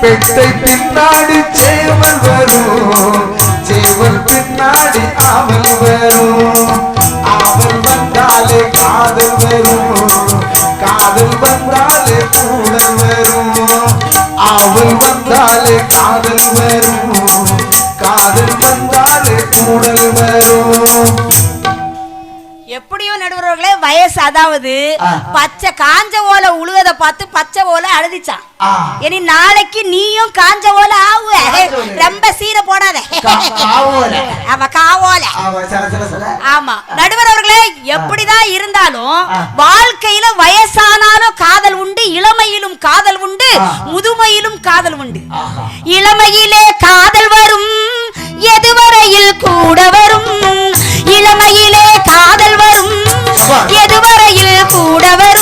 பெட்டை பின்னாடி சேவல் வரும். சேவல் பின்னாடி அவள் வரும். அவள் வந்தாலே காதல் வரும். காதல் வந்தாலே கூடல் வரும். அவள் வந்தாலே காதல் வரும். காதல் வந்தாலே கூடல் வரும் எப்படியோ நடுவர்களே வயசு அதாவது. பச்சை காஞ்ச ஓலை உழுவதை பார்த்து பச்சை ஓலை அழுதிச்சான். இனி நாளைக்கு நீயும் காஞ்ச ஓலை ஓலை. ரொம்ப சீர போடாத. அவ காவோல ஆமா, சல, சல, சல. ஆமா நடுவர் அவர்களே எப்படிதான் இருந்தாலும். வாழ்க்கையில வயசானாலும் காதல் உண்டு இளமையிலும் காதல் உண்டு. முதுமையிலும் காதல் உண்டு. இளமையிலே காதல் வரும் எதுவரையில் கூட haber